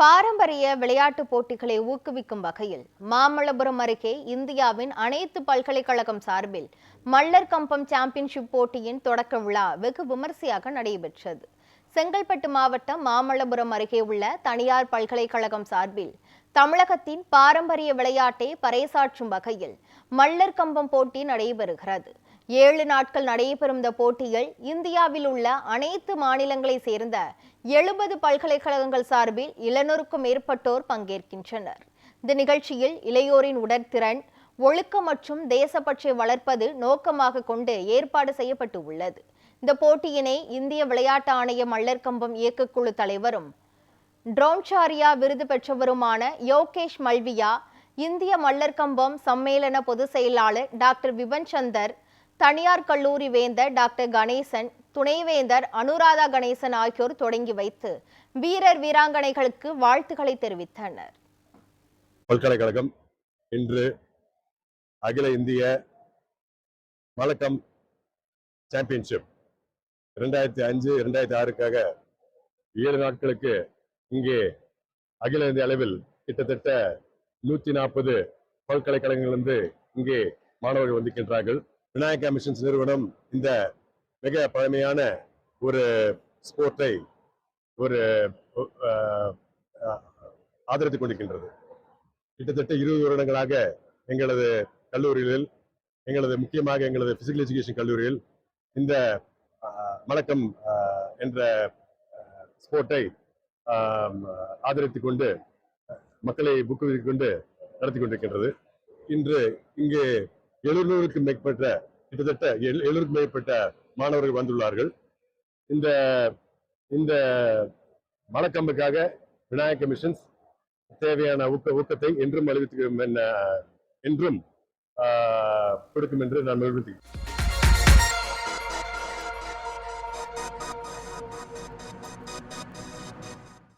பாரம்பரிய விளையாட்டுப் போட்டிகளை ஊக்குவிக்கும் வகையில் மாமல்லபுரம் அருகே இந்தியாவின் அனைத்து பல்கலைக்கழகம் சார்பில் மல்லர் கம்பம் சாம்பியன்ஷிப் போட்டியின் தொடக்க விழா வெகு விமரிசையாக நடைபெற்றது. செங்கல்பட்டு மாவட்டம் மாமல்லபுரம் அருகே உள்ள தனியார் பல்கலைக்கழகம் சார்பில் தமிழகத்தின் பாரம்பரிய விளையாட்டை பறைசாற்றும் வகையில் மல்லர் கம்பம் போட்டி நடைபெறுகிறது. ஏழு நாட்கள் நடைபெறும் இந்த போட்டியில் இந்தியாவில் உள்ள அனைத்து மாநிலங்களை சேர்ந்த எழுபது பல்கலைக்கழகங்கள் சார்பில் இளநூறுக்கும் மேற்பட்டோர் பங்கேற்கின்றனர். இந்த நிகழ்ச்சியில் இளையோரின் உடற்திறன் ஒழுக்கம் மற்றும் தேசப்பற்றை வளர்ப்பது நோக்கமாக கொண்டு ஏற்பாடு செய்யப்பட்டு உள்ளது. இந்த போட்டியினை இந்திய விளையாட்டு ஆணைய மல்லர்கம்பம் இயக்கக்குழு தலைவரும் ட்ரோன்சாரியா விருது பெற்றவருமான யோகேஷ் மல்வியா இந்திய மல்லர்கம்பம் சம்மேளன பொதுச் செயலாளர் டாக்டர் விபன் சந்தர் தனியார் கல்லூரி வேந்தர் டாக்டர் கணேசன் துணைவேந்தர் அனுராதா கணேசன் ஆகியோர் தொடங்கி வைத்து வீரர் வீராங்கனைகளுக்கு வாழ்த்துக்களை தெரிவித்தனர். பல்கலைக்கழகம் இன்று அகில இந்திய மலக்கம் சாம்பியன்ஷிப் இரண்டாயிரத்தி அஞ்சு இரண்டாயிரத்தி ஆறுக்காக ஏழு நாட்களுக்கு இங்கே அகில இந்திய அளவில் கிட்டத்தட்ட நூத்தி நாற்பது பல்கலைக்கழகங்களிலிருந்து இங்கே மாணவர்கள் வந்திருக்கின்றார்கள். விநாயகா மிஷன்ஸ் நிறுவனம் இந்த மிக பழமையான ஒரு ஸ்போர்ட்டை ஒரு ஆதரித்துக் கொண்டிருக்கின்றது. கிட்டத்தட்ட இருபது வருடங்களாக எங்களது கல்லூரிகளில் எங்களது முக்கியமாக எங்களது பிசிக்கல் எஜுகேஷன் கல்லூரியில் இந்த ஆஹ், மலக்கம் என்ற ஸ்போர்ட்டை ஆதரித்து கொண்டு மக்களை ஊக்குவித்துக் கொண்டு நடத்தி கொண்டிருக்கின்றது. இன்று இங்கே எழுநூறுக்கும் மேற்பட்ட கிட்டத்தட்ட எழுநூறுக்கும் மேற்பட்ட மாணவர்கள் வந்துள்ளார்கள். இந்த இந்த மலக்கம்புக்காக விநாயக மிஷன்ஸ் தேவையான ஊக்க ஊக்கத்தை என்றும் அளித்து என்றும் ஆஹ், கொடுக்கும் என்று நான் நிரூபித்துக்கிறேன்